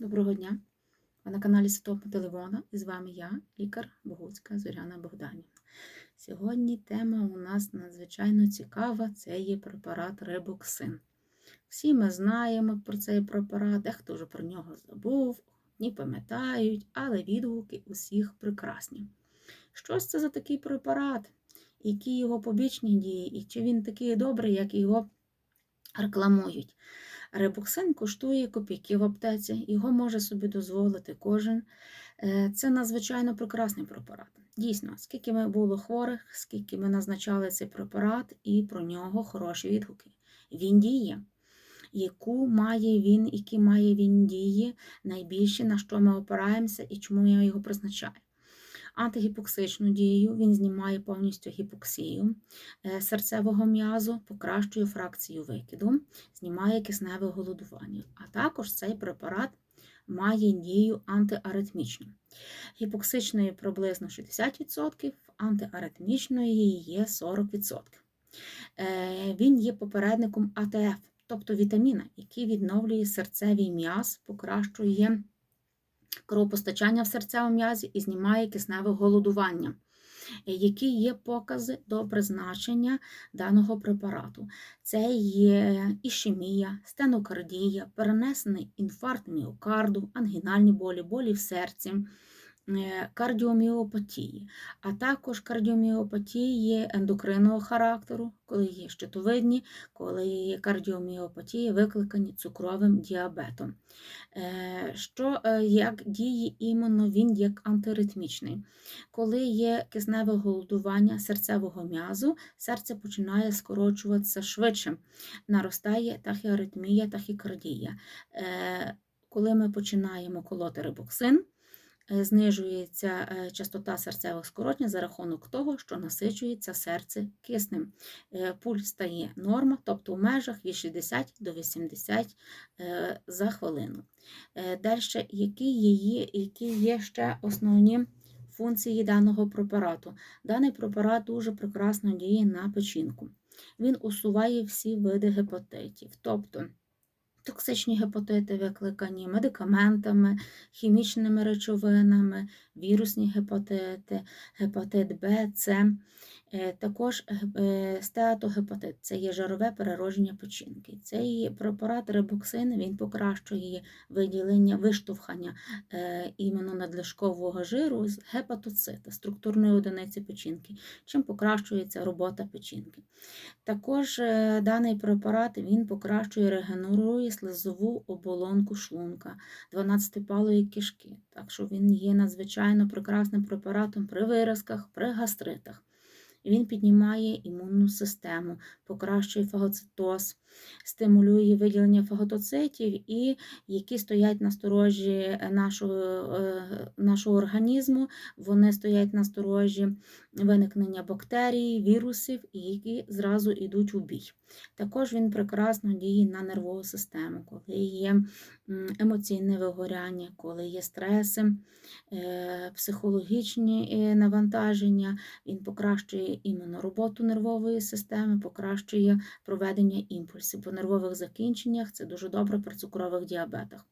Доброго дня! Ви на каналі Святого Пантелеймона і з вами я, лікар Богуцька Зоряна Богданівна. Сьогодні тема у нас надзвичайно цікава це є препарат рибоксин. Всі ми знаємо про цей препарат, дехто вже про нього забув, ні пам'ятають, але відгуки усіх прекрасні. Що ж це за такий препарат? Які його побічні дії, і чи він такий добрий, як його рекламують? Рибоксин коштує копійки в аптеці, його може собі дозволити кожен. Е, Це надзвичайно прекрасний препарат. Дійсно, скільки ми було хворих, скільки ми назначали цей препарат, і про нього хороші відгуки. Він діє. Яку має він, які має він дії, найбільше, на що ми опираємося і чому я його призначаю. Антигіпоксичну дію він знімає повністю гіпоксію е, серцевого м'язу, покращує фракцію викиду, знімає кисневе голодування. А також цей препарат має дію антиаритмічну. Гіпоксичної приблизно 60%, антиаритмічної є 40%. Е, Він є попередником АТФ, тобто вітаміна, який відновлює серцевий м'яз, покращує кровопостачання в серцевому м'язі і знімає кисневе голодування. Які є покази до призначення даного препарату? Це є ішемія, стенокардія, перенесений інфаркт міокарду, ангінальні болі, болі в серці, кардіоміопатії, а також кардіоміопатії ендокринного характеру, коли є щитовидні, коли є кардіоміопатії, викликані цукровим діабетом. Що як діє іменно він як антиритмічний. Коли є кисневе голодування серцевого м'язу, серце починає скорочуватися швидше, наростає тахіаритмія, тахікардія. Коли ми починаємо колоти рибоксин, знижується частота серцевих скорочень за рахунок того, що насичується серце киснем. Пульс стає норма, тобто в межах від 60 до 80 за хвилину. Далі, які є, які є ще основні функції даного препарату? Даний препарат дуже прекрасно діє на печінку. Він усуває всі види гепатитів. тобто Токсичні гепатити викликані медикаментами, хімічними речовинами, вірусні гепатити, гепатит Б, С, також стеатогепатит це є жирове перероження печінки. Цей препарат рибоксин він покращує виділення виштовхання іменно надлишкового жиру з гепатоцита, структурної одиниці печінки, чим покращується робота печінки. Також даний препарат він покращує регенерує слизову оболонку шлунка, 12-палої кишки. Так що він є надзвичайно прекрасним препаратом при виразках, при гастритах. Він піднімає імунну систему, покращує фагоцитоз, стимулює виділення фаготоцитів, і які стоять на сторожі нашого нашого організму, вони стоять на сторожі виникнення бактерій, вірусів, які зразу йдуть у бій. Також він прекрасно діє на нервову систему, коли є емоційне вигоряння, коли є стреси, е, психологічні е, навантаження, він покращує іменно роботу нервової системи, покращує проведення імпульсів по нервових закінченнях, це дуже добре при цукрових діабетах.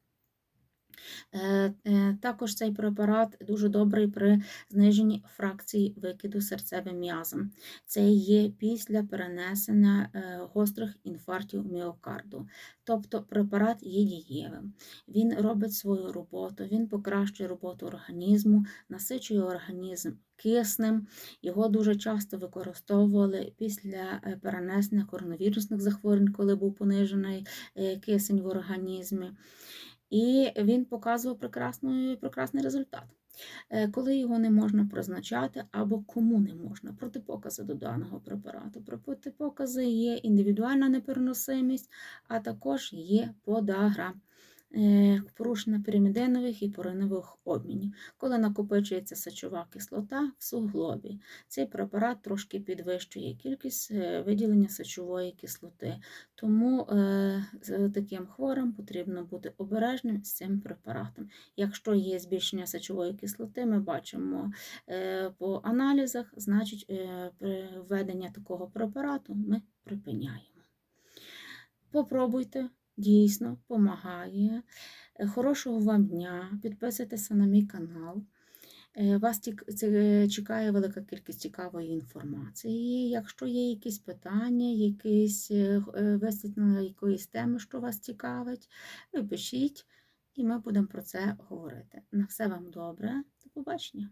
Е, е, також цей препарат дуже добрий при зниженні фракції викиду серцевим м'язом. Це є після перенесення е, гострих інфарктів міокарду. Тобто препарат є дієвим. Він робить свою роботу, він покращує роботу організму, насичує організм киснем. Його дуже часто використовували після перенесення коронавірусних захворювань, коли був понижений кисень в організмі і він показував прекрасний, прекрасний результат. Е, коли його не можна призначати або кому не можна, протипокази до даного препарату. Протипокази є індивідуальна непереносимість, а також є подагра. Е, порушення пірамідинових і поринових обмінів, коли накопичується сечова кислота в суглобі. Цей препарат трошки підвищує кількість е, виділення сечової кислоти, тому е, з таким хворим потрібно бути обережним з цим препаратом. Якщо є збільшення сечової кислоти, ми бачимо по аналізах, значить введення такого препарату ми припиняємо. Попробуйте дійсно допомагає. Е, Хорошого вам дня, підписуйтеся на мій канал. Е, Вас чекає велика кількість цікавої інформації. Якщо є якісь питання, якісь е, е, висвітлення якоїсь теми, що вас цікавить, ви пишіть, і ми будемо про це говорити. На все вам добре. До побачення.